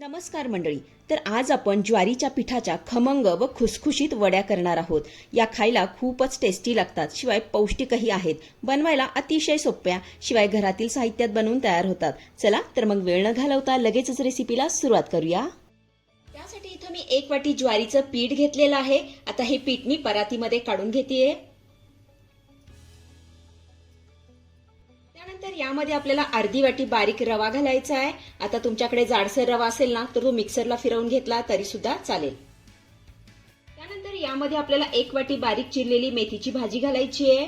नमस्कार मंडळी तर आज आपण ज्वारीच्या पिठाच्या खमंग व खुसखुशीत वड्या करणार आहोत. या खायला खूपच टेस्टी लागतात शिवाय पौष्टिकही आहेत. बनवायला अतिशय सोप्या शिवाय घरातील साहित्यात बनवून तयार होतात. चला तर मग वेळ न घालवता लगेचच रेसिपीला सुरुवात करूया. त्यासाठी इथं मी एक वाटी ज्वारीचं पीठ घेतलेलं आहे. आता हे पीठ मी परातीमध्ये काढून घेते यामध्ये आपल्याला अर्धी वाटी बारीक रवा घालायचा आहे. आता तुमच्याकडे जाडसर रवा असेल ना तर तो मिक्सरला फिरवून घेतला तरी सुद्धा चालेल. त्यानंतर यामध्ये आपल्याला एक वाटी बारीक चिरलेली मेथीची भाजी घालायची आहे.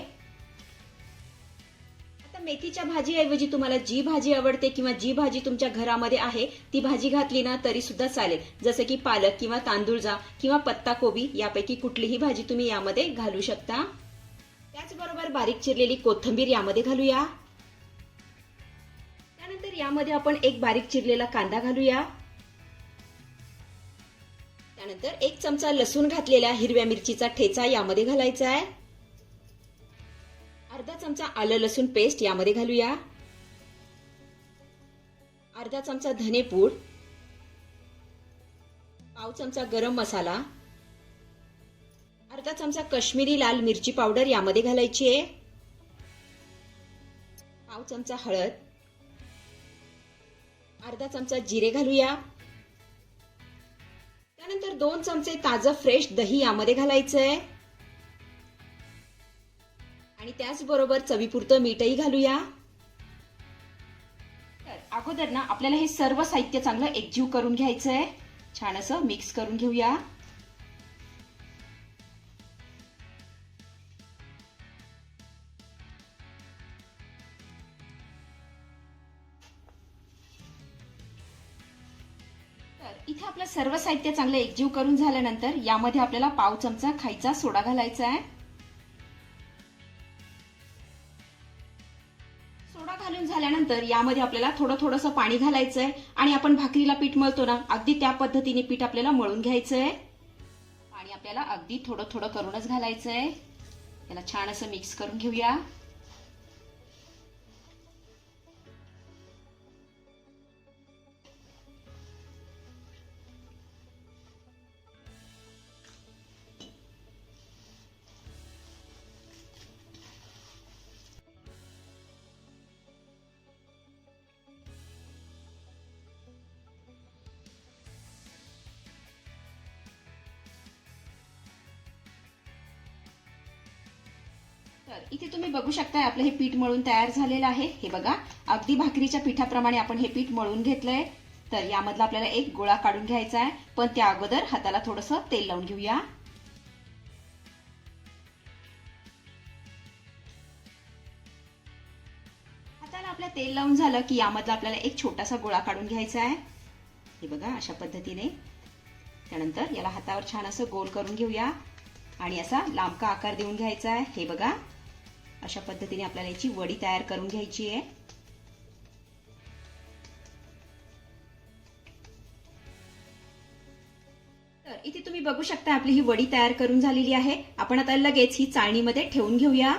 आता मेथीच्या भाजीऐवजी तुम्हाला जी भाजी आवडते किंवा जी भाजी तुमच्या घरामध्ये आहे ती भाजी घातली ना तरी सुद्धा चालेल. जसं की पालक किंवा तांदूळजा किंवा पत्ता कोबी यापैकी कुठलीही भाजी तुम्ही यामध्ये घालू शकता. त्याचबरोबर बारीक चिरलेली कोथिंबीर यामध्ये घालूया. यामध्ये आपण एक बारीक चिरलेला कांदा घालूया. त्यानंतर एक चमचा लसूण घातलेला हिरव्या मिरचीचा ठेचा यामध्ये घालायचा आहे. अर्धा चमचा आलं लसूण पेस्ट यामध्ये घालूया. अर्धा चमचा धनेपूड पाव चमचा गरम मसाला. अर्धा चमचा कश्मीरी लाल मिरची पावडर यामध्ये घालायची आहे. पाव चमचा हळद. अर्धा चमचा जिरे घालूया. त्यानंतर दोन चमचे ताजं फ्रेश दही यामध्ये घालायचं आहे आणि त्याचबरोबर चवीपुरतं मीठही घालूया. तर अगोदर ना आपल्याला हे सर्व साहित्य चांगलं एकजीव करून घ्यायचं आहे छान असं मिक्स करून घेऊया. इथे आपलं सर्व साहित्य चांगलं एकजीव करून झाल्यानंतर यामध्ये आपल्याला पाव चमचा खायचा सोडा घालायचा आहे. सोडा घालून झाल्यानंतर यामध्ये आपल्याला थोडं थोडंसं पाणी घालायचं आहे आणि आपण भाकरीला पीठ मळतो ना अगदी त्या पद्धतीने पीठ आपल्याला मळून घ्यायचं आहे. पाणी आपल्याला अगदी थोडं थोडं करूनच घालायचं आहे. याला छान असं मिक्स करून घेऊया. तर इथे तुम्ही बघू शकताय आपलं हे पीठ मळून तयार झालेलं आहे. हे बघा अगदी भाकरीच्या पिठाप्रमाणे आपण हे पीठ मळून घेतलंय. तर यामधला आपल्याला एक गोळा काढून घ्यायचा आहे. पण त्या अगोदर हाताला थोडस तेल लावून घेऊया. हाताला आपल्या तेल लावून झालं की यामधला आपल्याला एक छोटासा गोळा काढून घ्यायचा आहे. हे बघा अशा पद्धतीने. त्यानंतर याला हातावर छान असं गोल करून घेऊया. आणि असा लांबका आकार देऊन घ्यायचा आहे. हे बघा अशा पद्धतीने आपल्याला याची वडी तयार करून घ्यायची आहे. तर इथे तुम्ही बघू शकता आपली ही वडी तयार करून झालेली आहे. आपण आता लगेच ही चाळणीमध्ये ठेवून घेऊया.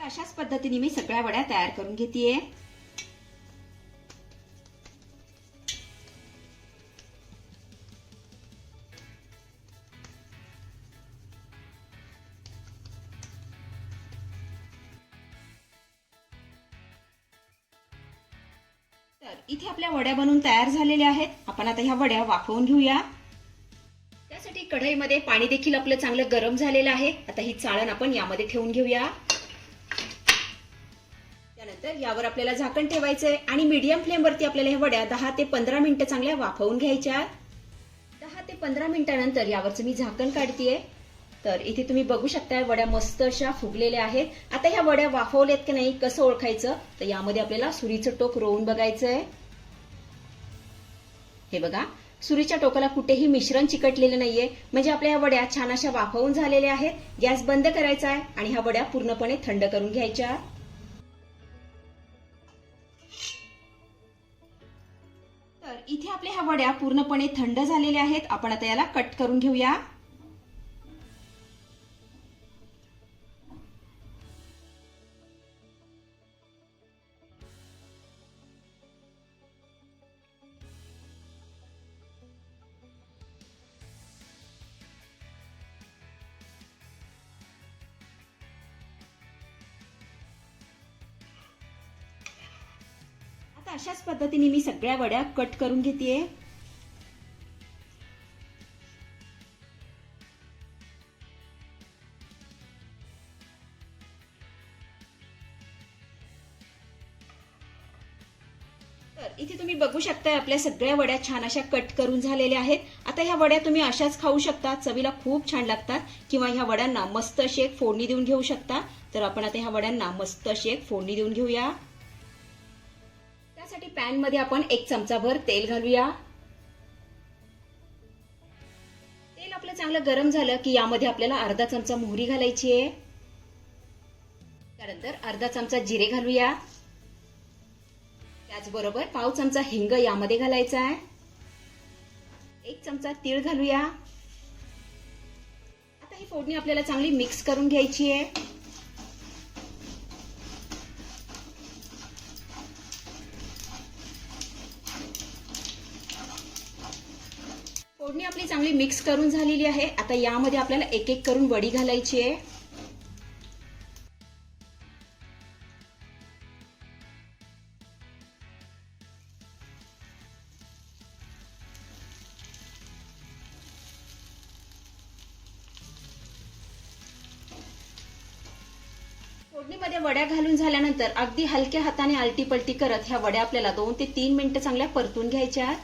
अशाच पद्धतीने मी सगळ्या वड्या तयार करून घेतेय. इथे आपल्या वड्या बनवून तयार झालेल्या आहेत. आपण आता ह्या वड्या वाफवून घेऊया. त्यासाठी कढईमध्ये पाणी देखील आपलं चांगलं गरम झालेलं आहे. आता ही चाळण आपण यामध्ये ठेवून घेऊया. त्यानंतर यावर आपल्याला झाकण ठेवायचंय आणि मीडियम फ्लेमवरती आपल्याला ह्या वड्या दहा ते पंधरा मिनिटं चांगल्या वाफवून घ्यायच्या दहा ते पंधरा मिनिटानंतर यावरचं मी झाकण काढतीये. तर इथे तुम्ही बघू शकताय वड्या मस्त अशा फुगलेल्या आहेत. आता ह्या वड्या वाफवल्यात की नाही कसं ओळखायचं? तर यामध्ये आपल्याला सुरीचं टोक रोवून बघायचं आहे हे बघा सुरीच्या टोकाला कुठेही मिश्रण चिकटलेलं नाहीये. म्हणजे आपल्या ह्या वड्या छान अशा वाफवून झालेल्या आहेत. गॅस बंद करायचा आहे आणि ह्या वड्या पूर्णपणे थंड करून घ्यायच्या. तर इथे आपल्या ह्या वड्या पूर्णपणे थंड झालेल्या आहेत. आपण आता याला कट करून घेऊया. अशाच पद्धतीने मी सगळ्या वड्या कट करून घेते तर इथे तुम्ही बघू शकता आपल्या सगळ्या वड्या छान अशा कट करून झालेल्या आहेत. आता ह्या वड्या तुम्ही अशाच खाऊ शकता चवीला खूप छान लागतात. किंवा ह्या वड्यांना मस्त अशी एक फोडणी देऊन घेऊ शकता. तर आपण आता ह्या वड्यांना मस्त अशी एक फोडणी देऊन घेऊया. त्यासाठी पॅनमध्ये आपण एक चमचाभर तेल घालूया. तेल आपलं चांगलं गरम झालं की यामध्ये आपल्याला अर्धा चमचा मोहरी घालायची आहे. त्यानंतर अर्धा चमचा जिरे घालूया. त्याचबरोबर पाव चमचा हिंग यामध्ये घालायचा आहे. एक चमचा तीळ घालूया. आता ही फोडणी आपल्याला चांगली मिक्स करून घ्यायची आहे फोडणी आपली चांगली मिक्स करून झालेली आहे. आता यामध्ये आपल्याला एक एक करून वडी घालायची आहे. फोडणीमध्ये वड्या घालून झाल्यानंतर अगदी हलक्या हाताने आलटी पलटी करत ह्या वड्या आपल्याला दोन ते तीन मिनिटं चांगल्या परतून घ्यायच्या आहेत.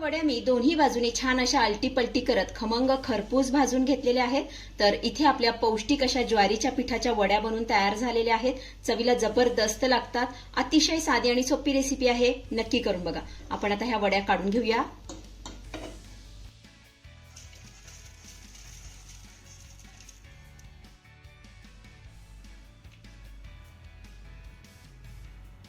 वड्या मी दोन्ही बाजूने छान अशा आलटी पलटी करत खमंग खरपूस भाजून घेतलेले आहेत. तर इथे आपल्या पौष्टिक अशा ज्वारीच्या पिठाच्या वड्या बनून तयार झालेल्या आहेत. चवीला जबरदस्त लागतात. अतिशय साधी आणि सोपी रेसिपी आहे. नक्की करून बघा. आपण आता ह्या वड्या काढून घेऊया.